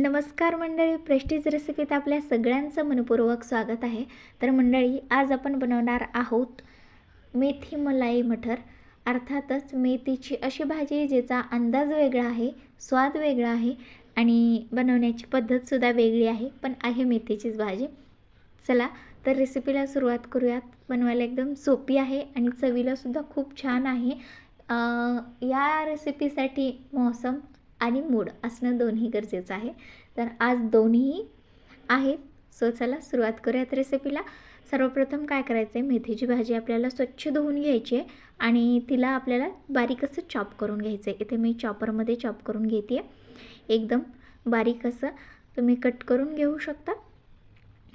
नमस्कार मंडळी प्रेस्टीज रेसिपीत आपल्या सगळ्यांचं मनपूर्वक स्वागत आहे. तर मंडळी आज आपण बनवणार आहोत मेथी मलाई मटर अर्थातच मेथीची अशी भाजी ज्याचा अंदाज वेगळा आहे स्वाद वेगळा आहे आणि बनवण्याची पद्धतसुद्धा वेगळी आहे पण आहे मेथीचीच भाजी. चला तर रेसिपीला सुरुवात करूयात. बनवायला एकदम सोपी आहे आणि चवीलासुद्धा खूप छान आहे. या रेसिपीसाठी मौसम आणि मूड असणं दोन्ही गरजेचं आहे. तर आज दोन्ही आहेत. सो चला सुरुवात करूयात रेसिपीला सर्वप्रथम काय करायचं आहे मेथीची भाजी आपल्याला स्वच्छ धुवून घ्यायची आहे आणि तिला आपल्याला बारीक असं चॉप करून घ्यायचं आहे इथे मी चॉपरमध्ये चॉप करून घेते आहे एकदम बारीक असं तुम्ही कट करून घेऊ शकता.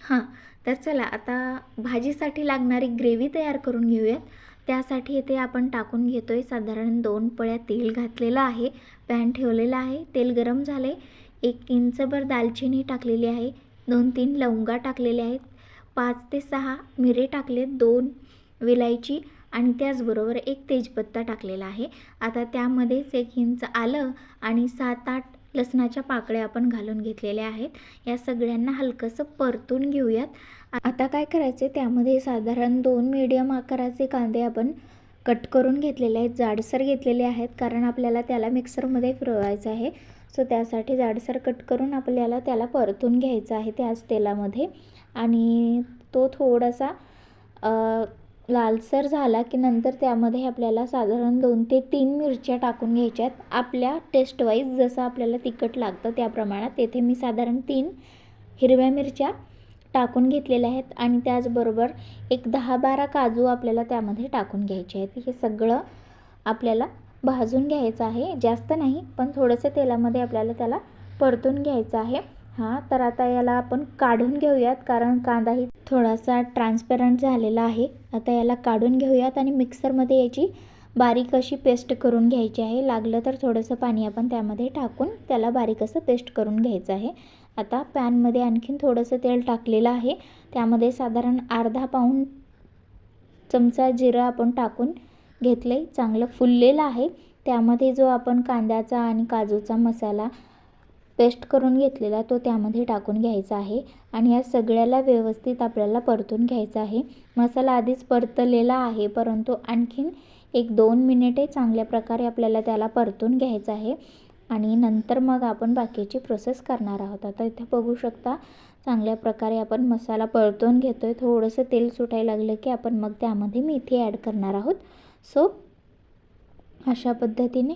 हां तर चला आता भाजीसाठी लागणारी ग्रेव्ही तयार करून घेऊयात. त्यासाठी इथे आपण टाकून घेतो आहे साधारण दोन पळ्या तेल घातलेलं आहे. पॅन ठेवलेला आहे. तेल गरम झाले एक इंचभर दालचिनी टाकलेली आहे. दोन तीन लवंगा टाकलेल्या आहेत. पाच ते सहा मिरे टाकले. दोन विलायची आणि त्याचबरोबर एक तेजपत्ता टाकलेला आहे. आता त्यामध्येच एक इंच आलं आणि सात आठ लसणाच्या पाकळ्या आपण घालून घेतलेल्या आहेत. या सगळ्यांना हलकंसं परतून घेऊयात. आता काय करायचे त्यामध्ये साधारण दोन मीडियम आकाराचे कांदे आपण कट करून घेतलेले आहेत. जाडसर घेतलेले आहेत कारण आपल्याला त्याला मिक्सरमध्ये फिरवायचं आहे. सो त्यासाठी जाडसर कट करून आपल्याला त्याला परतून घ्यायचं आहे त्याच तेलामध्ये. आणि तो थोडासा लालसर झाला की नंतर त्यामध्ये आपल्याला साधारण दोन ते तीन मिरच्या टाकून घ्यायच्यात. आपल्या टेस्टवाईज जसं आपल्याला तिखट लागतं त्या प्रमाणात तेथे मी साधारण तीन हिरव्या मिरच्या टाकून घेतलेल्या आहेत आणि त्याचबरोबर एक दहा बारा काजू आपल्याला त्यामध्ये टाकून घ्यायचे आहेत. हे सगळं आपल्याला भाजून घ्यायचं आहे. जास्त नाही पण थोडंसं तेलामध्ये आपल्याला त्याला परतून घ्यायचं आहे. हां तर आता याला आपण काढून घेऊयात कारण कांदाही थोडासा ट्रान्सपरंट झालेला आहे. आता याला काढून घेऊयात आणि मिक्सरमध्ये याची बारीक अशी पेस्ट करून घ्यायची आहे. लागलं तर थोडंसं पाणी आपण त्यामध्ये टाकून त्याला बारीक असं पेस्ट करून घ्यायचं आहे. आता पॅनमध्ये आणखीन थोडंसं तेल टाकलेलं आहे. त्यामध्ये साधारण अर्धा पाऊण चमचा जिरं आपण टाकून घेतलं आहे चांगलं फुललेलं आहे. त्यामध्ये जो आपण कांद्याचा आणि काजूचा मसाला पेस्ट करून घेतलेला तो त्यामध्ये टाकून घ्यायचा आहे आणि या सगळ्याला व्यवस्थित आपल्याला परतून घ्यायचा आहे. मसाला आधीच परतलेला आहे परंतु आणखीन एक दोन मिनिटे चांगल्या प्रकारे आपल्याला त्याला परतून घ्यायचं आहे आणि नंतर मग आपण बाकीची प्रोसेस करणार आहोत. आता इथे बघू शकता चांगल्या प्रकारे आपण मसाला परतून घेतो आहे थोडंसं तेल सुटायला लागलं की आपण मग त्यामध्ये मेथी ॲड करणार आहोत. सो अशा पद्धतीने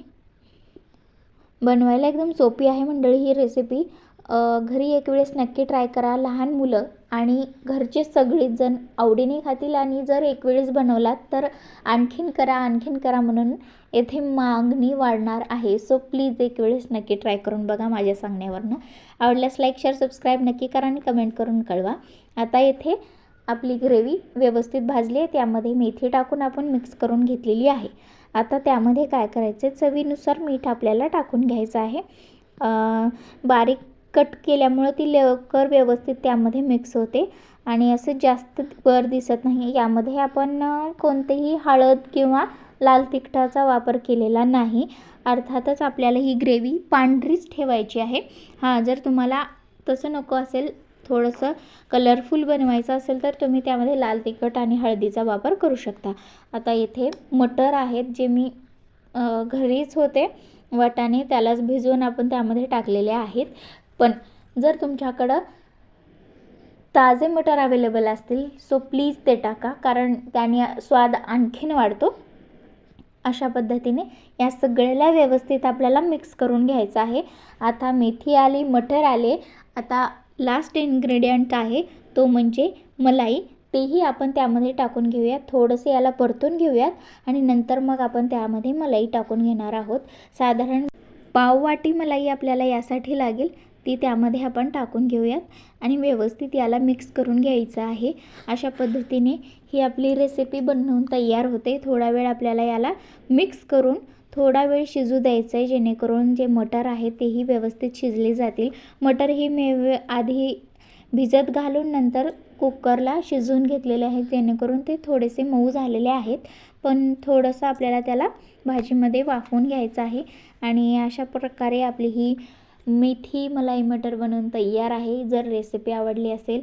बनवायला एकदम सोपी आहे मंडळी ही रेसिपी घरी एक वेळेस नक्की ट्राय करा. लहान मुलं आणि घरचे सगळेच जण आवडीने खातील आणि जर एक वेळेस बनवलात तर आणखीन करा आणखीन करा म्हणून येथे मागणी वाढणार आहे. सो प्लीज एक वेळेस नक्की ट्राय करून बघा माझ्या सांगण्यावरनं. आवडल्यास लाईक शेअर सबस्क्राईब नक्की करा आणि कमेंट करून कळवा. आता येथे आपली ग्रेव्ही व्यवस्थित भाजली आहे त्यामध्ये मेथी टाकून आपण मिक्स करून घेतलेली आहे. आता त्यामध्ये काय करायचं चवीनुसार मीठ आपल्याला टाकून घ्यायचं आहे. बारीक कट केल्यामुळं ती लवकर व्यवस्थित त्यामध्ये मिक्स होते आणि असं जास्त वर दिसत नाही. यामध्ये आपण कोणतेही हळद किंवा लाल तिखटाचा वापर केलेला नाही. अर्थातच आपल्याला ही ग्रेव्ही पांढरीच ठेवायची आहे. हां जर तुम्हाला तसं नको असेल थोडंसं कलरफुल बनवायचं असेल तर तुम्ही त्यामध्ये लाल तिखट आणि हळदीचा वापर करू शकता. आता इथे मटर आहेत जे मी घरीच होते. वाटाणे त्यालाच भिजवून आपण त्यामध्ये टाकलेले आहेत. पण जर तुमच्याकडं ताजे मटर अवेलेबल असतील सो प्लीज ते टाका. कारण त्याने स्वाद आणखीन वाढतो. अशा पद्धतीने या सगळ्याला व्यवस्थित आपल्याला मिक्स करून घ्यायचं आहे. आता मेथी आली मटर आले. आता लास्ट इन्ग्रेडियंट आहे तो म्हणजे मलाई. तेही आपण त्यामध्ये टाकून घेऊयात. थोडंसं याला परतून घेऊयात आणि नंतर मग आपण त्यामध्ये मलाई टाकून घेणार आहोत. साधारण पाववाटी मलाई आपल्याला यासाठी लागेल. ती त्यामध्ये आपण टाकून घेऊयात आणि व्यवस्थित याला मिक्स करून घ्यायचं आहे. अशा पद्धतीने ही आपली रेसिपी बनवून तयार होते. थोडा वेळ आपल्याला याला मिक्स करून थोडा वेळ शिजू द्यायचं आहे जेणेकरून जे मटर आहे तेही व्यवस्थित शिजले जातील. मटर ही मे आधी भिजत घालून नंतर कुकरला शिजवून घेतलेले आहेत जेणेकरून ते थोडेसे मऊ झालेले आहेत. पण थोडंसं आपल्याला त्याला भाजीमध्ये वाफवून घ्यायचं आहे आणि अशा प्रकारे आपली ही मेथी मलाई मटर बनवून तयार आहे. जर रेसिपी आवडली असेल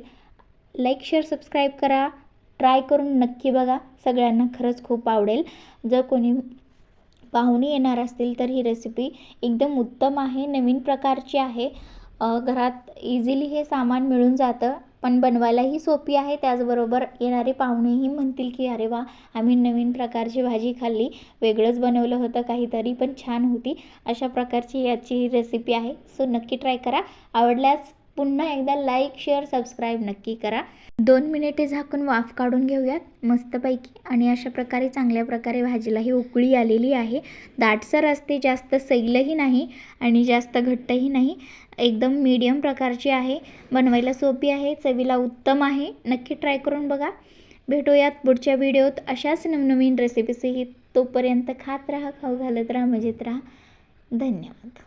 लाईक शेअर सबस्क्राईब करा. ट्राय करून नक्की बघा. सगळ्यांना खरंच खूप आवडेल. जर कोणी पाहुणे येणार असतील तर ही रेसिपी एकदम उत्तम आहे नवीन प्रकारची आहे. घरात इझिली हे सामान मिळून जातं पण बनवायलाही सोपी आहे. त्याचबरोबर येणारे पाहुणेही म्हणतील की अरे वा आम्ही नवीन प्रकारची भाजी खाल्ली. वेगळंच बनवलं होतं काहीतरी पण छान होती. अशा प्रकारची याची ही रेसिपी आहे. सो नक्की ट्राय करा. आवडल्यास पुन्हा एकदा लाईक शेअर सबस्क्राईब नक्की करा. दोन मिनिटे झाकून वाफ काढून घेऊयात. मस्तपैकी. आणि अशा प्रकारे चांगल्या प्रकारे भाजीला ही उकळी आलेली आहे. दाटसर असते जास्त सैलही नाही आणि जास्त घट्टही नाही. एकदम मीडियम प्रकारची आहे. बनवायला सोपी आहे चवीला उत्तम आहे. नक्की ट्राय करून बघा. भेटूयात पुढच्या व्हिडिओत अशाच नवनवीन रेसिपीसही तोपर्यंत खात राहा खाऊ घालत राहा मजेत राहा. धन्यवाद.